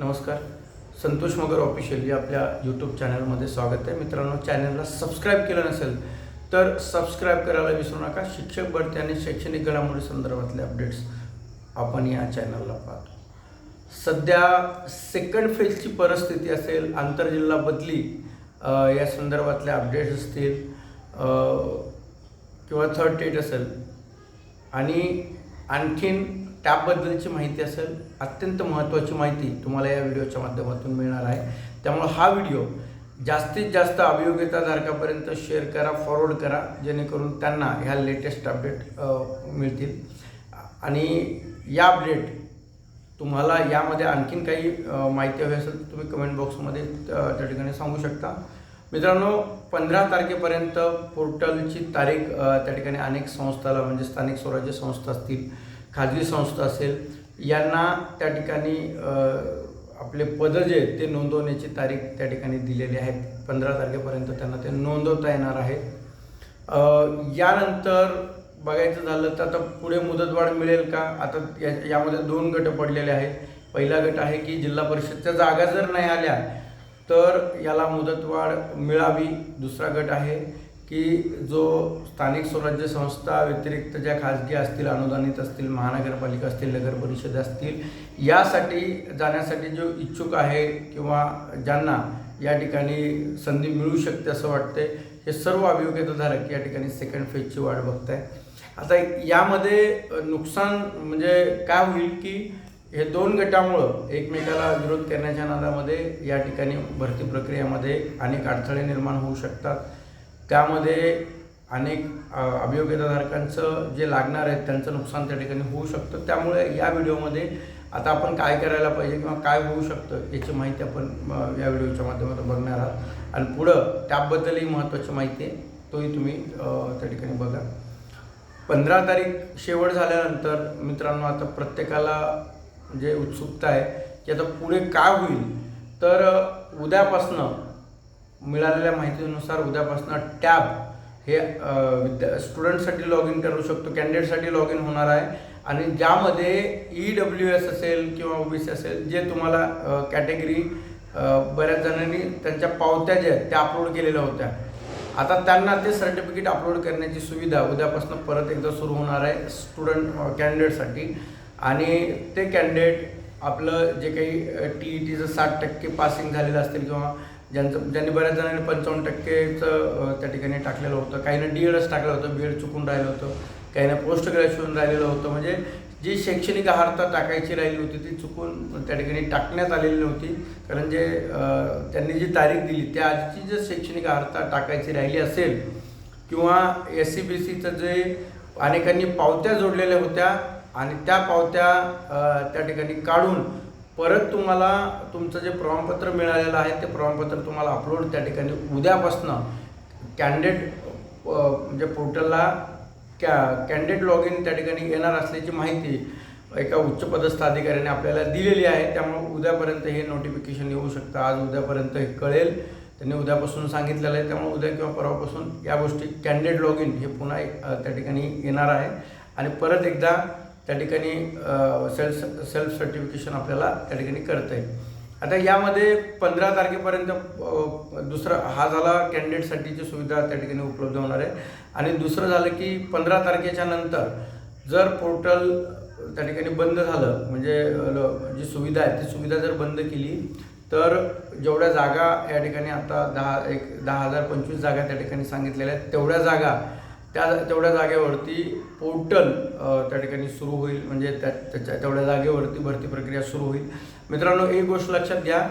नमस्कार. संतोष मगर ऑफिशियल या आपल्या यूट्यूब चॅनलमध्ये स्वागत आहे. मित्रांनो चॅनलला सबस्क्राईब केलं नसेल तर सबस्क्राईब करायला विसरू नका. शिक्षक भरती आणि शैक्षणिक घडामोडी संदर्भातले अपडेट्स आपण या चॅनलला पाहतो. सध्या सेकंड फेजची परिस्थिती असेल आंतरजिल्हा बदली या संदर्भातले अपडेट्स असतील किंवा थर्ड डेट असेल. आणि आणखीन त्याबद्दलची माहिती असेल अत्यंत महत्त्वाची माहिती तुम्हाला या व्हिडिओच्या माध्यमातून मिळणार आहे. त्यामुळं हा व्हिडिओ जास्तीत जास्त अभियोग्यताधारकापर्यंत शेअर करा फॉरवर्ड करा जेणेकरून त्यांना ह्या लेटेस्ट अपडेट मिळतील. आणि या अपडेट तुम्हाला यामध्ये आणखीन काही माहिती हवी असेल तर तुम्ही कमेंट बॉक्समध्ये त्या ठिकाणी सांगू शकता. मित्रांनो पंधरा तारखेपर्यंत पोर्टलची तारीख त्या ठिकाणी अनेक संस्थाला म्हणजे स्थानिक स्वराज्य संस्था असतील खाजगी संस्था असेल यांना त्या ठिकाणी आपले पदं जे आहेत ते नोंदवण्याची तारीख त्या ठिकाणी दिलेली आहे. पंधरा तारखेपर्यंत त्यांना ते नोंदवता येणार आहे. यानंतर बघायचं झालं तर आता पुढे मुदतवाढ मिळेल का? आता या यामध्ये दोन गट पडलेले आहेत. पहिला गट आहे की जिल्हा परिषदच्या जागा जर नाही आल्या तर याला मुदतवाढ मिळावी. दुसरा गट आहे की जो स्थानिक स्वराज्य संस्था व्यतिरिक्त ज्या खाजगी असतील अनुदानित असतील महानगरपालिका असतील नगर परिषद असतील यासाठी जाण्यासाठी जो इच्छुक आहे किंवा ज्यांना या ठिकाणी संधी मिळू शकते असं वाटते हे सर्व अभियोग्यताधारक या ठिकाणी सेकंड फेजची वाट बघताय आता यामध्ये नुकसान म्हणजे काय होईल की हे दोन गटामुळं एकमेकाला विरोध करण्याच्या नादामध्ये या ठिकाणी भरती प्रक्रियेमध्ये अनेक अडथळे निर्माण होऊ शकतात. त्यामध्ये अनेक अ, अभियोग्यताधारकांचं जे लागणार आहे त्यांचं नुकसान त्या ठिकाणी होऊ शकतं. त्यामुळे या व्हिडिओमध्ये आता आपण काय करायला पाहिजे किंवा काय होऊ शकतं याची माहिती आपण या व्हिडिओच्या माध्यमातून बघणार आहात. आणि पुढं त्याबद्दलही महत्त्वाची माहिती आहे तोही तुम्ही त्या ठिकाणी बघा. पंधरा तारीख शेवट झाल्यानंतर मित्रांनो आता प्रत्येकाला जे उत्सुकता आहे की आता पुढे काय होईल तर उद्यापासनं मिळालेल्या माहितीनुसार उद्यापासून टॅब हे विद्या स्टुडंटसाठी लॉग इन करू शकतो कॅन्डिडेटसाठी लॉग इन होणार आहे. आणि ज्यामध्ये ई डब्ल्यू एस असेल किंवा ओ बी सी असेल जे तुम्हाला कॅटेगरी बऱ्याच जणांनी त्यांच्या पावत्या ज्या आहेत त्या अपलोड केलेल्या होत्या. आता त्यांना ते सर्टिफिकेट अपलोड करण्याची सुविधा उद्यापासून परत एकदा सुरू होणार आहे स्टुडंट कॅन्डिडेटसाठी. आणि ते कॅन्डिडेट आपलं जे काही टी ई टीचं साठ टक्के पासिंग झालेलं असतील किंवा ज्यांचं ज्यांनी बऱ्याच जणांनी पंचावन्न टक्केचं त्या ठिकाणी टाकलेलं होतं. काहीनं डी एडच टाकलं होतं बी एड चुकून राहिलं होतं. काहींना पोस्ट ग्रॅज्युएशन राहिलेलं होतं. म्हणजे जी शैक्षणिक आहारता टाकायची राहिली होती ती चुकून त्या ठिकाणी टाकण्यात आलेली नव्हती. कारण जे त्यांनी जी तारीख दिली त्या आजची जर शैक्षणिक आहारता टाकायची राहिली असेल किंवा एस सी बी सीचं जे अनेकांनी पावत्या जोडलेल्या होत्या आणि त्या पावत्या त्या ठिकाणी काढून परत तुम्हाला तुमचं जे प्रमाणपत्र मिळालेलं आहे ते प्रमाणपत्र तुम्हाला अपलोड त्या ठिकाणी. उद्यापासनं कॅन्डिडेट म्हणजे पोर्टलला कॅ कॅन्डिडेट लॉग इन त्या ठिकाणी येणार असल्याची माहिती एका उच्चपदस्थ अधिकाऱ्याने आपल्याला दिलेली आहे. त्यामुळे उद्यापर्यंत हे नोटिफिकेशन येऊ शकतं. आज उद्यापर्यंत हे कळेल. त्यांनी उद्यापासून सांगितलेलं आहे. त्यामुळे उद्या किंवा परवापासून या गोष्टी कॅन्डिडेट लॉग इन हे पुन्हा त्या ठिकाणी येणार आहे. आणि परत एकदा त्या ठिकाणी सेल्फ सेल्फ सर्टिफिकेशन आपल्याला त्या ठिकाणी करता येईल. आता यामध्ये पंधरा तारखेपर्यंत दुसरा हा झाला कॅन्डिडेटसाठीची सुविधा त्या ठिकाणी उपलब्ध होणार आहे. आणि दुसरं झालं की पंधरा तारखेच्या नंतर जर पोर्टल त्या ठिकाणी बंद झालं म्हणजे ल- जी सुविधा आहे ती सुविधा जर बंद केली तर जेवढ्या जागा या ठिकाणी आता दहा एक दहा हजार पंचवीस जागा त्या ठिकाणी सांगितलेल्या आहेत तेवढ्या जागा त्या तेवढ्या जागेवरती पोर्टल त्या ठिकाणी सुरू होईल. म्हणजे त्या त्याच्या तेवढ्या जागेवरती भरती प्रक्रिया सुरू होईल. मित्रांनो एक गोष्ट लक्षात घ्या.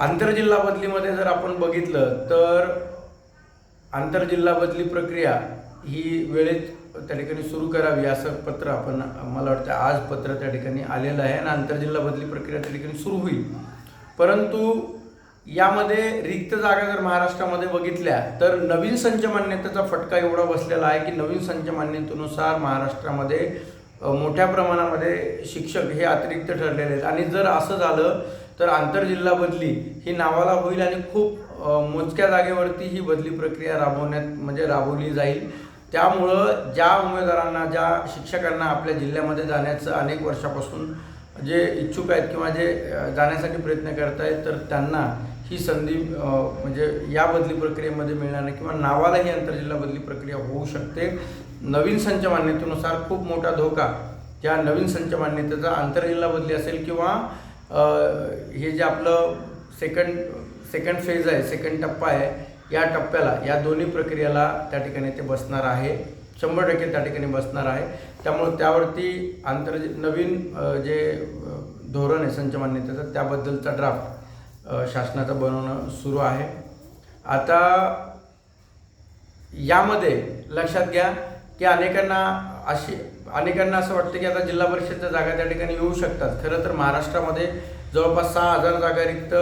आंतरजिल्हा बदलीमध्ये जर आपण बघितलं तर आंतरजिल्हा बदली प्रक्रिया ही वेळेत त्या ठिकाणी सुरू करावी असं पत्र आपण मला वाटतं आज पत्र त्या ठिकाणी आलेलं आहे. आणि आंतरजिल्हा बदली प्रक्रिया त्या ठिकाणी सुरू होईल. परंतु यामध्ये रिक्त जागा जर महाराष्ट्रामध्ये बघितल्या तर नवीन संच मान्यतेचा फटका एवढा बसलेला आहे की नवीन संच मान्यतेनुसार महाराष्ट्रामध्ये मोठ्या प्रमाणामध्ये शिक्षक हे अतिरिक्त ठरलेले आहेत. आणि जर असं झालं तर आंतरजिल्हा बदली ही नावाला होईल आणि खूप मोजक्या जागेवरती ही बदली प्रक्रिया राबवण्यात म्हणजे राबवली जाईल. त्यामुळं ज्या उमेदवारांना ज्या शिक्षकांना आपल्या जिल्ह्यामध्ये जाण्याचं अनेक वर्षापासून जे इच्छुक आहेत किंवा जे जाण्यासाठी प्रयत्न करत आहेत तर त्यांना ही संधी म्हणजे या बदली प्रक्रियेमध्ये मिळणार नाही किंवा नावालाही आंतरजिल्हा बदली प्रक्रिया होऊ शकते. नवीन संच मान्यतेनुसार खूप मोठा धोका त्या नवीन संच मान्यतेचा आंतरजिल्हा बदली असेल किंवा हे जे आपलं सेकंड सेकंड फेज आहे सेकंड टप्पा आहे या टप्प्याला या दोन्ही प्रक्रियेला त्या ठिकाणी ते बसणार आहे. शंभर टक्के त्या ठिकाणी बसणार आहे. त्यामुळे त्यावरती आंतर नवीन जे धोरण आहे संच मान्यतेचं त्याबद्दलचा ड्राफ्ट शासनाचं बनवणं सुरू आहे. आता यामध्ये लक्षात घ्या की अनेकांना अशी अनेकांना असं वाटतं की आता जिल्हा परिषदच्या जागा त्या ठिकाणी येऊ शकतात. खरं तर महाराष्ट्रामध्ये जवळपास सहा हजार जागा रिक्त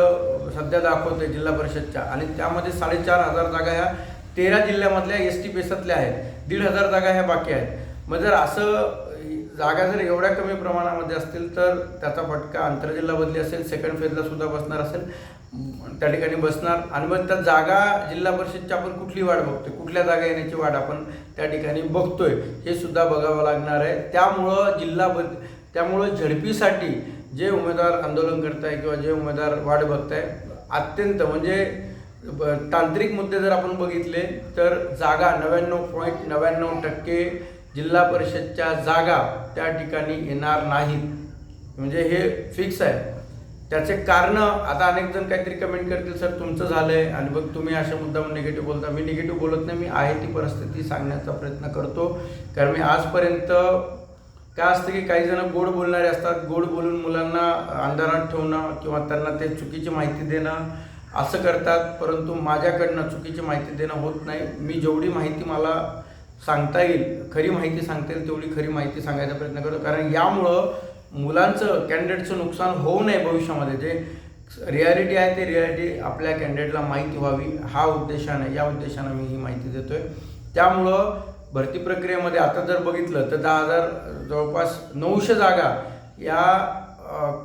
सध्या दाखवते जिल्हा परिषदच्या. आणि त्यामध्ये साडेचार हजार जागा ह्या तेरा जिल्ह्यामधल्या एस टी बेसातल्या आहेत. दीड हजार जागा ह्या बाकी आहेत. मग जर असं जागा जर एवढ्या कमी प्रमाणामध्ये असतील तर त्याचा फटका आंतरजिल्हा बदली असेल सेकंड फेजला सुद्धा बसणार असेल त्या ठिकाणी बसणार. आणि मग त्या जागा जिल्हा परिषदची आपण कुठली वाढ बघतोय? कुठल्या जागा येण्याची वाट आपण त्या ठिकाणी बघतोय? हे सुद्धा बघावं लागणार आहे. त्यामुळं जिल्हा बद त्यामुळं झडपीसाठी जे उमेदवार आंदोलन करताय किंवा जे उमेदवार वाट बघताय अत्यंत म्हणजे तांत्रिक मुद्दे जर आपण बघितले तर जागा नव्याण्णव पॉईंट नव्याण्णव टक्के जिल्हा परिषदच्या जागा त्या ठिकाणी येणार नाहीत. म्हणजे हे फिक्स आहे. त्याचे कारण आता अनेक जण काहीतरी कमेंट करतील सर तुमचं झालं आहे आणि बघ तुम्ही अशा मुद्दाम निगेटिव्ह बोलता. मी निगेटिव्ह बोलत नाही मी आहे ती परिस्थिती सांगण्याचा प्रयत्न करतो. कारण मी आजपर्यंत काय असतं की काही जण गोड बोलणारे असतात. गोड बोलून मुलांना अंधारात ठेवणं किंवा त्यांना ते चुकीची माहिती देणं असं करतात परंतु माझ्याकडनं चुकीची माहिती देणं होत नाही. मी जेवढी माहिती मला सांगता येईल खरी माहिती सांगता येईल तेवढी खरी माहिती सांगायचा प्रयत्न करतो. कारण यामुळं मुलांचं कॅन्डिडेटचं नुकसान होऊ नये भविष्यामध्ये. जे रियालिटी आहे ते रियालिटी आपल्या कॅन्डिडेटला माहिती व्हावी. हा उद्देशाने या उद्देशानं मी ही माहिती देतोय. त्यामुळं भरती प्रक्रियेमध्ये आता जर बघितलं तर दहा हजार जवळपास नऊशे जागा या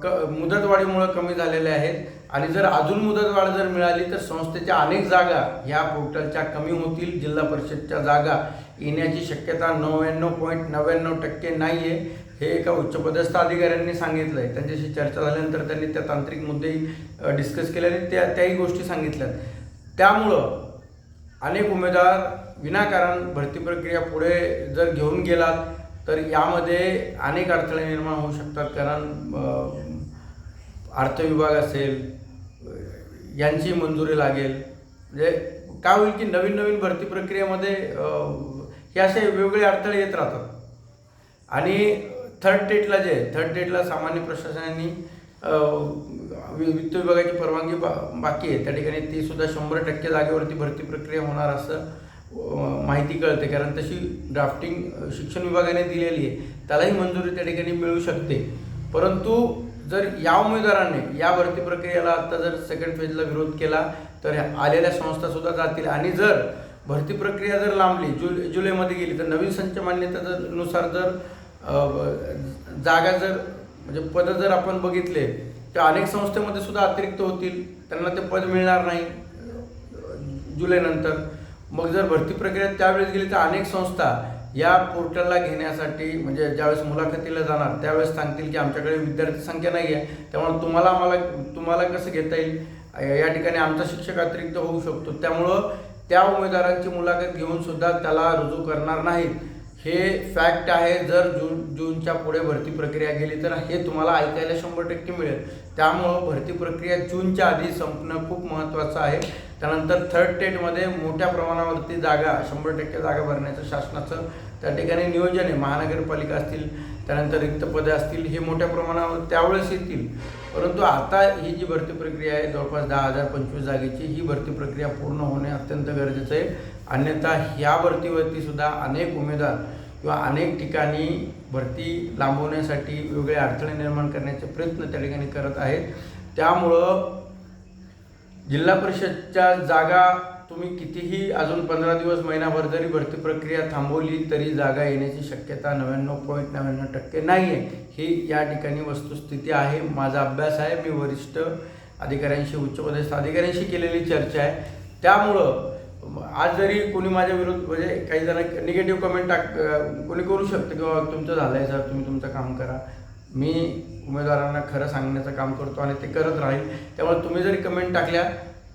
क मुदतवाढीमुळं कमी झालेल्या आहेत. आणि जर अजून मुदतवाढ जर मिळाली तर संस्थेच्या अनेक जागा ह्या पोर्टलच्या कमी होतील जिल्हा परिषदच्या जागा येण्याची शक्यता नव्याण्णव पॉईंट नव्याण्णव टक्के नाही आहे हे एका उच्चपदस्थ अधिकाऱ्यांनी सांगितलं आहे त्यांच्याशी चर्चा झाल्यानंतर त्यांनी त्या तांत्रिक मुद्देही डिस्कस केले आणि त्या त्याही गोष्टी सांगितल्या त्यामुळं अनेक उमेदवार विनाकारण भरती प्रक्रिया पुढे जर घेऊन गेलात तर यामध्ये अनेक अडथळे निर्माण होऊ शकतात. कारण अर्थविभाग अर्थ विभाग असेल यांची मंजुरी लागेल. म्हणजे काय होईल की नवीन नवीन भरती प्रक्रियेमध्ये हे असे वेगवेगळे अडथळे येत राहतात. आणि थर्ड टेटला जे आहे थर्ड टेटला सामान्य प्रशासनाने वि- वित्त विभागाची परवानगी बा बाकी आहे. त्या ठिकाणी ती सुद्धा शंभर टक्के जागेवरती भरती प्रक्रिया होणार असं माहिती कळते. कारण तशी ड्राफ्टिंग शिक्षण विभागाने दिलेली आहे. त्यालाही मंजुरी त्या ठिकाणी मिळू शकते. परंतु जर या उमेदवाराने या भरती प्रक्रियेला आता जर सेकंड फेजला विरोध केला तर आलेल्या संस्था सुद्धा जातील. आणि जर भरती प्रक्रिया जर लांबली जुलै जुलैमध्ये गेली तर नवीन संच मान्यतेनुसार जर जागा जर म्हणजे पदं जर आपण बघितले तर अनेक संस्थेमध्ये सुद्धा अतिरिक्त होतील. त्यांना ते पद मिळणार नाही जुलैनंतर. मग जर भरती प्रक्रिया त्यावेळेस गेली तर अनेक संस्था या पोर्टलला घेण्यासाठी म्हणजे ज्यावेळेस मुलाखतीला जाणार त्यावेळेस सांगतील की आमच्याकडे विद्यार्थी संख्या नाही आहे त्यामुळे तुम्हाला आम्हाला तुम्हाला कसं घेता येईल? या ठिकाणी आमचा शिक्षक अतिरिक्त होऊ शकतो. त्यामुळं त्या उमेदवारांची मुलाखत घेऊन सुद्धा त्याला रुजू करणार नाहीत. हे फॅक्ट आहे जर जून जूनच्या पुढे भरती प्रक्रिया गेली तर हे तुम्हाला ऐकायला शंभर टक्के मिळेल. त्यामुळं भरती प्रक्रिया जूनच्या आधी संपणं खूप महत्त्वाचं आहे. त्यानंतर थर्ड टेटमध्ये मोठ्या प्रमाणावरती जागा शंभर टक्के जागा भरण्याचं शासनाचं त्या ठिकाणी नियोजन आहे. महानगरपालिका असतील त्यानंतर रिक्त पदे असतील हे मोठ्या प्रमाणावर त्यावेळेस येतील. परंतु आता ही जी भरती प्रक्रिया आहे जवळपास दहा हजार पंचवीस जागेची ही भरती प्रक्रिया पूर्ण होणे अत्यंत गरजेचं आहे. अन्यथा ह्या भरतीवरती सुद्धा अनेक उमेदवार किंवा अनेक ठिकाणी भरती लांबवण्यासाठी वेगळे अडथळे निर्माण करण्याचे प्रयत्न त्या ठिकाणी करत आहेत. त्यामुळं जिल्हा परिषदच्या जागा तुम्ही कितीही अजून पंधरा दिवस महिनाभर जरी भरती प्रक्रिया थांबवली तरी जागा येण्याची शक्यता नव्याण्णव पॉईंट नव्याण्णव टक्के नाही आहे ही या ठिकाणी वस्तुस्थिती आहे. माझा अभ्यास आहे. मी वरिष्ठ अधिकाऱ्यांशी उच्चपदस्थ अधिकाऱ्यांशी केलेली चर्चा आहे. त्यामुळं आज जरी कोणी माझ्या विरुद्ध म्हणजे काही जण निगेटिव्ह कमेंट टाक कोणी करू शकतं किंवा तुमचं झालं आहे सर तुम्ही तुमचं काम करा. मी उमेदवारांना खरं सांगण्याचं काम करतो आणि ते करत राहील. त्यामुळे तुम्ही जरी कमेंट टाकल्या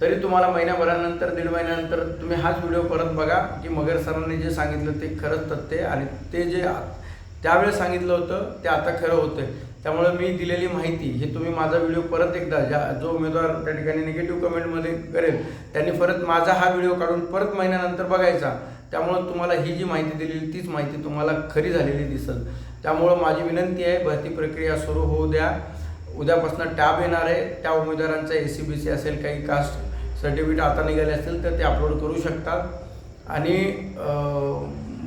तरी तुम्हाला महिन्याभरानंतर दीड महिन्यानंतर तुम्ही हाच व्हिडिओ परत बघा की मगर सरांनी जे सांगितलं ते खरंच तथ्य आणि ते जे त्यावेळेस सांगितलं होतं ते आता खरं होतं त्यामुळे मी दिलेली माहिती हे तुम्ही माझा व्हिडिओ परत एकदा ज्या जो उमेदवार त्या ठिकाणी निगेटिव्ह कमेंटमध्ये करेल त्यांनी परत माझा हा व्हिडिओ काढून परत महिन्यानंतर बघायचा. त्यामुळं तुम्हाला ही जी माहिती दिलेली तीच माहिती तुम्हाला खरी झालेली दिसेल. त्यामुळं माझी विनंती आहे भरती प्रक्रिया सुरू होऊ द्या. उद्यापासून टॅब येणार आहे. त्या उमेदवारांचा ए सी बी सी असेल काही कास्ट सर्टिफिकेट आता निघाले असतील तर ते अपलोड करू शकतात. आणि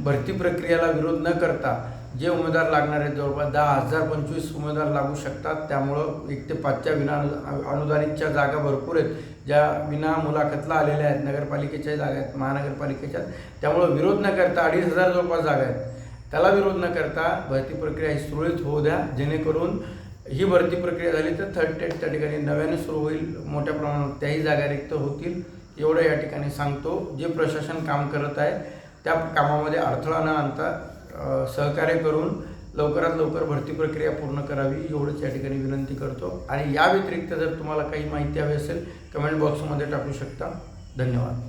भरती प्रक्रियेला विरोध न करता जे उमेदवार लागणार आहेत जवळपास दहा हजार पंचवीस उमेदवार लागू शकतात. त्यामुळं एक ते पाचच्या विना अनु- अनुदानितच्या जागा भरपूर आहेत. ज्या विना मुलाखतला आलेल्या आहेत नगरपालिकेच्या जागा आहेत महानगरपालिकेच्या. त्यामुळं विरोध न करता अडीच हजार जवळपास जागा आहेत. त्याला विरोध न करता भरती प्रक्रिया ही सुरळीत होऊ द्या. जेणेकरून ही भरती प्रक्रिया झाली तर थर्ड टेट त्या ठिकाणी नव्याने सुरू होईल. मोठ्या प्रमाणात त्याही जागा रिक्त होतील. एवढं या ठिकाणी सांगतो. जे प्रशासन काम करत आहे त्या कामामध्ये अडथळा न आणता सहकार्य करून लवकरात लवकर भरती प्रक्रिया पूर्ण करावी एवढंच या ठिकाणी विनंती करतो. आणि या व्यतिरिक्त जर तुम्हाला काही माहिती हवी असेल कमेंट बॉक्समध्ये टाकू शकता. धन्यवाद.